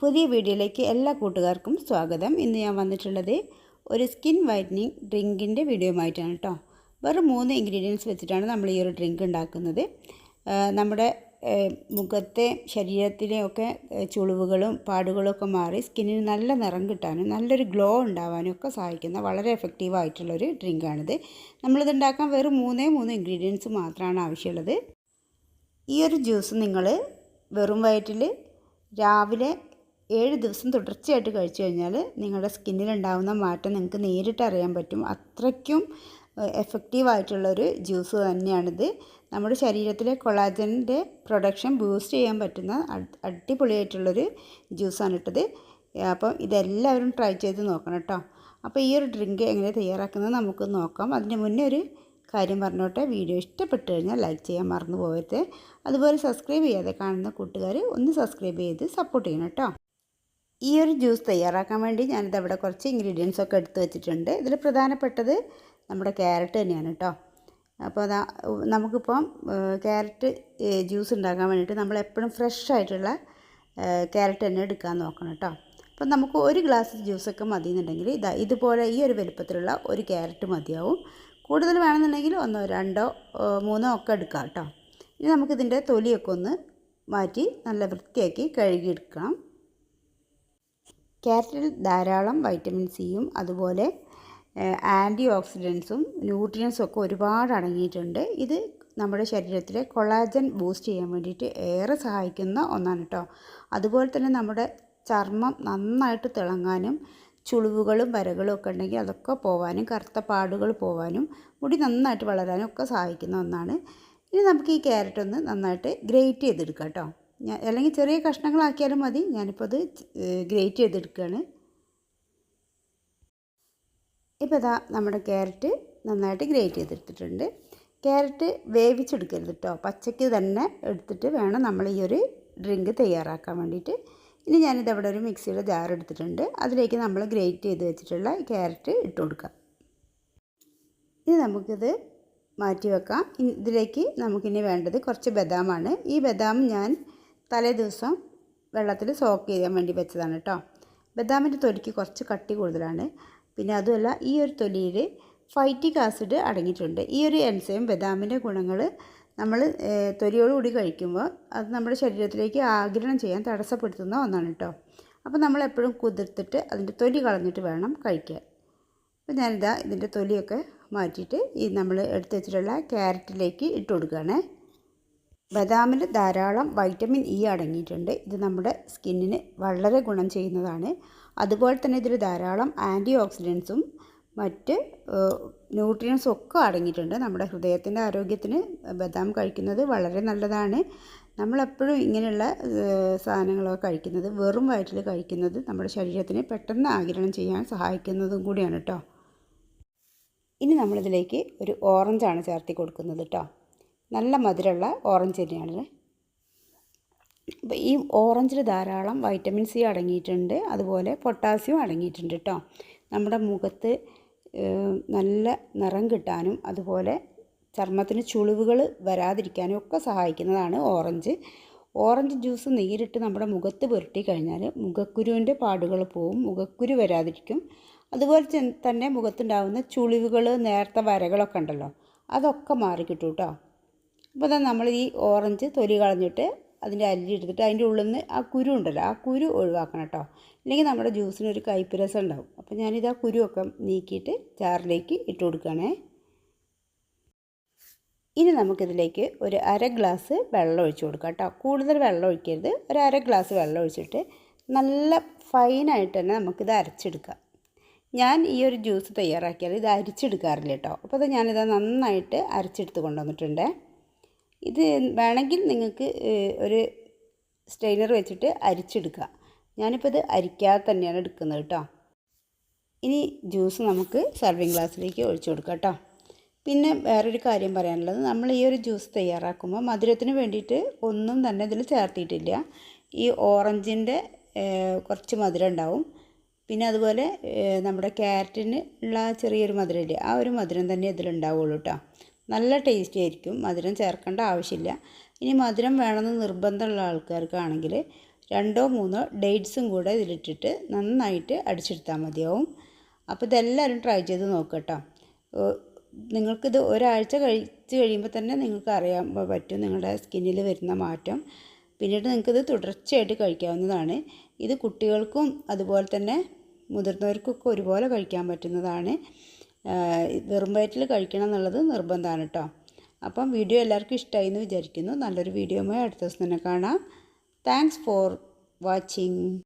പുതിയ വീഡിയോയിലേക്ക് എല്ലാ കൂട്ടുകാർക്കും സ്വാഗതം. ഇന്ന് ഞാൻ വന്നിട്ടുള്ളത് ഒരു സ്കിൻ വൈറ്റനിങ് ഡ്രിങ്കിന്റെ വീഡിയോയുമായിട്ടാണ് കേട്ടോ. വെറും മൂന്ന് ഇൻഗ്രീഡിയൻസ് വെച്ചിട്ടാണ് നമ്മൾ ഈ ഒരു ഡ്രിങ്ക് ഉണ്ടാക്കുന്നത്. നമ്മുടെ മുഖത്തെ ശരീരത്തിലെ ഒക്കെ ചുളിവുകളും പാടുകളൊക്കെ മാറി സ്കിന്നിന് നല്ല നിറം കിട്ടാനും നല്ലൊരു ഗ്ലോ ഉണ്ടാവാനും ഒക്കെ സഹായിക്കുന്ന വളരെ എഫക്റ്റീവ് ആയിട്ടുള്ളൊരു ഡ്രിങ്കാണിത് നമ്മളിത് ഉണ്ടാക്കാൻ വെറും മൂന്നേ മൂന്ന് ഇൻഗ്രീഡിയൻസ് മാത്രമാണ് ആവശ്യമുള്ളത്. ഈ ഒരു ജ്യൂസ് നിങ്ങൾ വെറും വയറ്റിൽ രാവിലെ ഏഴ് ദിവസം തുടർച്ചയായിട്ട് കഴിച്ചു കഴിഞ്ഞാൽ നിങ്ങളുടെ സ്കിന്നിലുണ്ടാകുന്ന മാറ്റം നിങ്ങൾക്ക് നേരിട്ട് അറിയാൻ പറ്റും. അത്രയ്ക്കും എഫക്റ്റീവ് ആയിട്ടുള്ളൊരു ജ്യൂസ് തന്നെയാണിത്. നമ്മുടെ ശരീരത്തിലെ കൊളാജന്റെ പ്രൊഡക്ഷൻ ബൂസ്റ്റ് ചെയ്യാൻ പറ്റുന്ന അട്- അടിപൊളിയായിട്ടുള്ളൊരു ജ്യൂസാണ് ഇട്ടത്. അപ്പം ഇതെല്ലാവരും ട്രൈ ചെയ്ത് നോക്കണം കേട്ടോ അപ്പോൾ ഈ ഒരു ഡ്രിങ്ക് എങ്ങനെ തയ്യാറാക്കുന്നത് നമുക്ക് നോക്കാം. അതിന് മുന്നേ ഒരു കാര്യം പറഞ്ഞോട്ടെ. വീഡിയോ ഇഷ്ടപ്പെട്ട് കഴിഞ്ഞാൽ ലൈക്ക് ചെയ്യാൻ മറന്നു പോകരുത് അതുപോലെ സബ്സ്ക്രൈബ് ചെയ്യാതെ കാണുന്ന കൂട്ടുകാർ ഒന്ന് സബ്സ്ക്രൈബ് ചെയ്ത് സപ്പോർട്ട് ചെയ്യണം കേട്ടോ ഈ ഒരു ജ്യൂസ് തയ്യാറാക്കാൻ വേണ്ടി ഞാനിത് അവിടെ കുറച്ച് ഇൻഗ്രീഡിയൻസ് ഒക്കെ എടുത്ത് വെച്ചിട്ടുണ്ട്. ഇതിൽ പ്രധാനപ്പെട്ടത് നമ്മുടെ ക്യാരറ്റ് തന്നെയാണ് കേട്ടോ അപ്പോൾ അതാ നമുക്കിപ്പം ക്യാരറ്റ് ജ്യൂസ് ഉണ്ടാക്കാൻ വേണ്ടിയിട്ട് നമ്മൾ എപ്പോഴും ഫ്രഷ് ആയിട്ടുള്ള ക്യാരറ്റ് തന്നെ എടുക്കാൻ നോക്കണം കേട്ടോ അപ്പം നമുക്ക് ഒരു ഗ്ലാസ് ജ്യൂസൊക്കെ മതി എന്നുണ്ടെങ്കിൽ ഇതാ ഇതുപോലെ ഈ ഒരു വലുപ്പത്തിലുള്ള ഒരു ക്യാരറ്റ് മതിയാവും. കൂടുതൽ വേണമെന്നുണ്ടെങ്കിൽ ഒന്നോ രണ്ടോ മൂന്നോ ഒക്കെ എടുക്കാം കേട്ടോ ഇനി നമുക്കിതിന്റെ തൊലിയൊക്കെ ഒന്ന് മാറ്റി നല്ല വൃത്തിയാക്കി കഴുകിയെടുക്കണം. ക്യാരറ്റിൽ ധാരാളം വൈറ്റമിൻ സിയും അതുപോലെ ആന്റി ഓക്സിഡൻസും ന്യൂട്രിയൻസും ഒക്കെ ഒരുപാട് അടങ്ങിയിട്ടുണ്ട്. ഇത് നമ്മുടെ ശരീരത്തിലെ കൊളാജൻ ബൂസ്റ്റ് ചെയ്യാൻ വേണ്ടിയിട്ട് ഏറെ സഹായിക്കുന്ന ഒന്നാണ് കേട്ടോ അതുപോലെ തന്നെ നമ്മുടെ ചർമ്മം നന്നായിട്ട് തിളങ്ങാനും ചുളിവുകളും വരകളും ഒക്കെ ഉണ്ടെങ്കിൽ അതൊക്കെ പോവാനും കറുത്ത പാടുകൾ പോവാനും മുടി നന്നായിട്ട് വളരാനും ഒക്കെ സഹായിക്കുന്ന ഒന്നാണ്. ഇനി നമുക്ക് ഈ ക്യാരറ്റ് ഒന്ന് നന്നായിട്ട് ഗ്രേറ്റ് ചെയ്തെടുക്കാം കേട്ടോ ഞാൻ അല്ലെങ്കിൽ ചെറിയ കഷ്ണങ്ങളാക്കിയാലും മതി. ഞാനിപ്പോൾ അത് ഗ്രേറ്റ് ചെയ്തെടുക്കുകയാണ്. ഇപ്പോൾ ഇതാ നമ്മുടെ ക്യാരറ്റ് നന്നായിട്ട് ഗ്രേറ്റ് ചെയ്തെടുത്തിട്ടുണ്ട്. ക്യാരറ്റ് വേവിച്ചെടുക്കരുത് കേട്ടോ പച്ചയ്ക്ക് തന്നെ എടുത്തിട്ട് വേണം നമ്മൾ ഈ ഒരു ഡ്രിങ്ക് തയ്യാറാക്കാൻ വേണ്ടിയിട്ട്. ഇനി ഞാനിത് അവിടെ ഒരു മിക്സിയുടെ ജാർ എടുത്തിട്ടുണ്ട്. അതിലേക്ക് നമ്മൾ ഗ്രേറ്റ് ചെയ്ത് വെച്ചിട്ടുള്ള ക്യാരറ്റ് ഇട്ട് കൊടുക്കാം. ഇനി നമുക്കിത് മാറ്റി വെക്കാം. ഇതിലേക്ക് നമുക്കിനി വേണ്ടത് കുറച്ച് ബദാമാണ്. ഈ ബദാം ഞാൻ തലേ ദിവസം വെള്ളത്തിൽ സോക്ക് ചെയ്യാൻ വേണ്ടി വെച്ചതാണ് കേട്ടോ. ബദാമിന്റെ തൊലിക്ക് കുറച്ച് കട്ടി കൂടുതലാണ്. പിന്നെ അതുമല്ല ഈ ഒരു തൊലിയിൽ ഫൈറ്റിക് ആസിഡ് അടങ്ങിയിട്ടുണ്ട്. ഈ ഒരു എൻസൈം ബദാമിന്റെ ഗുണങ്ങൾ നമ്മൾ തൊലിയോടുകൂടി കഴിക്കുമ്പോൾ അത് നമ്മുടെ ശരീരത്തിലേക്ക് ആഗിരണം ചെയ്യാൻ തടസ്സപ്പെടുത്തുന്ന ഒന്നാണ് കേട്ടോ. അപ്പോൾ നമ്മൾ എപ്പോഴും കുതിർത്തിട്ട് അതിന്റെ തൊലി കളഞ്ഞിട്ട് വേണം കഴിക്കാൻ. അപ്പോൾ ഞാനിതാ ഇതിന്റെ തൊലിയൊക്കെ മാറ്റിയിട്ട് ഈ നമ്മൾ എടുത്തു വെച്ചിട്ടുള്ള ക്യാരറ്റിലേക്ക് ഇട്ട് കൊടുക്കുകയാണേ. ബദാമിൽ ധാരാളം വൈറ്റമിൻ ഇ അടങ്ങിയിട്ടുണ്ട്. ഇത് നമ്മുടെ സ്കിന്നിന് വളരെ ഗുണം ചെയ്യുന്നതാണ്. അതുപോലെ തന്നെ ഇതിൽ ധാരാളം ആന്റി ഓക്സിഡൻസും മറ്റ് ന്യൂട്രിയൻസും ഒക്കെ അടങ്ങിയിട്ടുണ്ട്. നമ്മുടെ ഹൃദയത്തിന്റെ ആരോഗ്യത്തിന് ബദാം കഴിക്കുന്നത് വളരെ നല്ലതാണ്. നമ്മളെപ്പോഴും ഇങ്ങനെയുള്ള സാധനങ്ങളൊക്കെ കഴിക്കുന്നത് വെറും വയറ്റിൽ കഴിക്കുന്നത് നമ്മുടെ ശരീരത്തിന് പെട്ടെന്ന് ആഗിരണം ചെയ്യാൻ സഹായിക്കുന്നതും കൂടിയാണ് കേട്ടോ ഇനി നമ്മളിതിലേക്ക് ഒരു ഓറഞ്ചാണ് ചേർത്തി കൊടുക്കുന്നത് കേട്ടോ നല്ല മധുരമുള്ള ഓറഞ്ച് തന്നെയാണ് അപ്പോൾ ഈ ഓറഞ്ചിൽ ധാരാളം വൈറ്റമിൻ സി അടങ്ങിയിട്ടുണ്ട്. അതുപോലെ പൊട്ടാസ്യം അടങ്ങിയിട്ടുണ്ട് കേട്ടോ നമ്മുടെ മുഖത്ത് നല്ല നിറം കിട്ടാനും അതുപോലെ ചർമ്മത്തിന് ചുളിവുകൾ വരാതിരിക്കാനും ഒക്കെ സഹായിക്കുന്നതാണ് ഓറഞ്ച്. ഓറഞ്ച് ജ്യൂസ് നേരിട്ട് നമ്മുടെ മുഖത്ത് പുരട്ടി കഴിഞ്ഞാൽ മുഖക്കുരുവിന്റെ പാടുകൾ പോവും മുഖക്കുരു വരാതിരിക്കും. അതുപോലെ തന്നെ മുഖത്തുണ്ടാകുന്ന ചുളിവുകൾ നേർത്ത വരകളൊക്കെ ഉണ്ടല്ലോ അതൊക്കെ മാറിക്കിട്ടും കേട്ടോ അപ്പോൾ തന്നെ നമ്മൾ ഈ ഓറഞ്ച് തൊലി കളഞ്ഞിട്ട് അതിന്റെ അല്ലി എടുത്തിട്ട് അതിന്റെ ഉള്ളിൽ നിന്ന് ആ കുരു ഉണ്ടല്ലോ ആ കുരു ഒഴിവാക്കണം കേട്ടോ. ഇല്ലെങ്കിൽ നമ്മുടെ ജ്യൂസിന് ഒരു ഉണ്ടാവും. അപ്പോൾ ഞാനിത് ആ കുരുവൊക്കെ നീക്കിയിട്ട് ചാറിലേക്ക് ഇട്ട് കൊടുക്കുകയാണേ. ഇനി നമുക്കിതിലേക്ക് ഒരു അര ഗ്ലാസ് വെള്ളം ഒഴിച്ച് കൊടുക്കാം കേട്ടോ. കൂടുതൽ വെള്ളം ഒഴിക്കരുത്. ഒരു അര ഗ്ലാസ് വെള്ളം ഒഴിച്ചിട്ട് നല്ല ഫൈനായിട്ട് തന്നെ നമുക്കിത് അരച്ചെടുക്കാം. ഞാൻ ഈ ഒരു ജ്യൂസ് തയ്യാറാക്കിയാൽ ഇത് അരിച്ചെടുക്കാറില്ല കേട്ടോ. അപ്പോൾ അത് ഞാനിത് നന്നായിട്ട് അരച്ചെടുത്ത് കൊണ്ടുവന്നിട്ടുണ്ട്. ഇത് വേണമെങ്കിൽ നിങ്ങൾക്ക് ഒരു സ്റ്റെയിനർ വെച്ചിട്ട് അരിച്ചെടുക്കുക. ഞാനിപ്പോൾ ഇത് അരിക്കാതെ തന്നെയാണ് എടുക്കുന്നത് കേട്ടോ ഇനി ജ്യൂസ് നമുക്ക് സർവിങ് ഗ്ലാസ്സിലേക്ക് ഒഴിച്ചു കൊടുക്കാം കേട്ടോ പിന്നെ വേറൊരു കാര്യം പറയാനുള്ളത് നമ്മൾ ഈ ഒരു ജ്യൂസ് തയ്യാറാക്കുമ്പോൾ മധുരത്തിന് വേണ്ടിയിട്ട് ഒന്നും തന്നെ ഇതിൽ ചേർത്തിയിട്ടില്ല ഈ ഓറഞ്ചിന്റെ കുറച്ച് മധുരം ഉണ്ടാവും. പിന്നെ അതുപോലെ നമ്മുടെ ക്യാരറ്റിന് ഉള്ള ചെറിയൊരു മധുരമില്ലേ ആ ഒരു മധുരം തന്നെ ഇതിലുണ്ടാവുള്ളൂ കേട്ടോ നല്ല ടേസ്റ്റി ആയിരിക്കും. മധുരം ചേർക്കേണ്ട ആവശ്യമില്ല. ഇനി മധുരം വേണമെന്ന് നിർബന്ധമുള്ള ആൾക്കാർക്കാണെങ്കിൽ രണ്ടോ മൂന്നോ ഡേറ്റ്സും കൂടെ ഇതിലിട്ടിട്ട് നന്നായിട്ട് അടിച്ചെടുത്താൽ മതിയാവും. അപ്പോൾ ഇതെല്ലാവരും ട്രൈ ചെയ്ത് നോക്കട്ടോ. നിങ്ങൾക്കിത് ഒരാഴ്ച കഴിച്ച് കഴിയുമ്പോൾ തന്നെ നിങ്ങൾക്ക് അറിയാൻ പറ്റും നിങ്ങളുടെ സ്കിന്നിൽ വരുന്ന മാറ്റം. പിന്നീട് നിങ്ങൾക്കിത് തുടർച്ചയായിട്ട് കഴിക്കാവുന്നതാണ്. ഇത് കുട്ടികൾക്കും അതുപോലെ തന്നെ മുതിർന്നവർക്കൊക്കെ ഒരുപോലെ കഴിക്കാൻ പറ്റുന്നതാണ്. വെറും വയറ്റിൽ കഴിക്കണം എന്നുള്ളത് നിർബന്ധമാണ് കേട്ടോ. അപ്പം വീഡിയോ എല്ലാവർക്കും ഇഷ്ടമായി എന്ന് വിചാരിക്കുന്നു. നല്ലൊരു വീഡിയോയുമായി അടുത്ത ദിവസം തന്നെ കാണാം. Thanks for watching